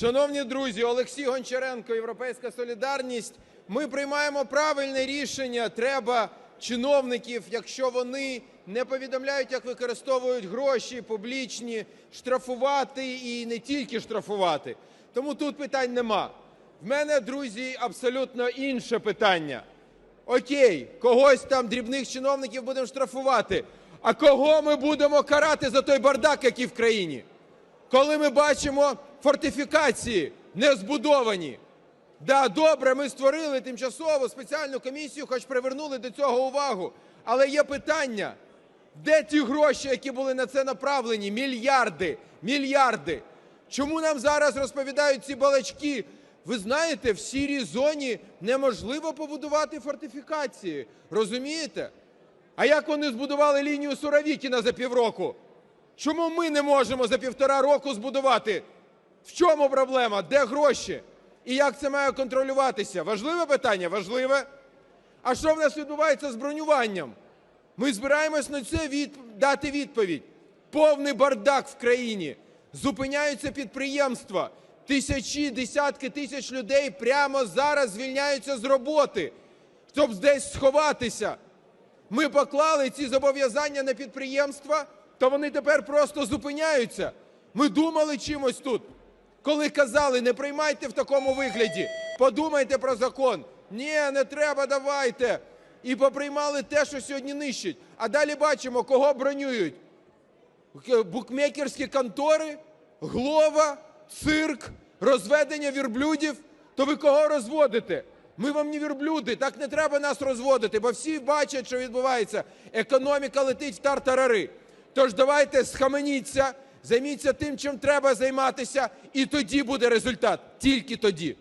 Шановні друзі, Олексій Гончаренко, Європейська Солідарність. Ми приймаємо правильне рішення. Треба чиновників, якщо вони не повідомляють, як використовують гроші публічні, штрафувати і не тільки штрафувати. Тому тут питань нема. В мене, друзі, абсолютно інше питання. Окей, когось там дрібних чиновників будемо штрафувати. А кого ми будемо карати за той бардак, який в країні? Коли ми бачимо фортифікації не збудовані. Да, добре, ми створили тимчасову спеціальну комісію, хоч привернули до цього увагу. Але є питання, де ті гроші, які були на це направлені? Мільярди, мільярди. Чому нам зараз розповідають ці балачки? Ви знаєте, в сірій зоні неможливо побудувати фортифікації. Розумієте? А як вони збудували лінію Суровікіна за півроку? Чому ми не можемо за півтора року збудувати? В чому проблема? Де гроші? І як це має контролюватися? Важливе питання? Важливе. А що в нас відбувається з бронюванням? Ми збираємось на це від... дати відповідь. Повний бардак в країні. Зупиняються підприємства. Тисячі, десятки тисяч людей прямо зараз звільняються з роботи, щоб десь сховатися. Ми поклали ці зобов'язання на підприємства, то вони тепер просто зупиняються. Ми думали чимось тут, коли казали, не приймайте в такому вигляді, подумайте про закон. Ні, не треба, давайте. І поприймали те, що сьогодні нищить. А далі бачимо, кого бронюють. Букмекерські контори, глова, цирк, розведення вірблюдів. То ви кого розводите? Ми вам не вірблюди, так не треба нас розводити, бо всі бачать, що відбувається. Економіка летить в тартарари. Тож давайте схаменіться, займіться тим, чим треба займатися, і тоді буде результат. Тільки тоді.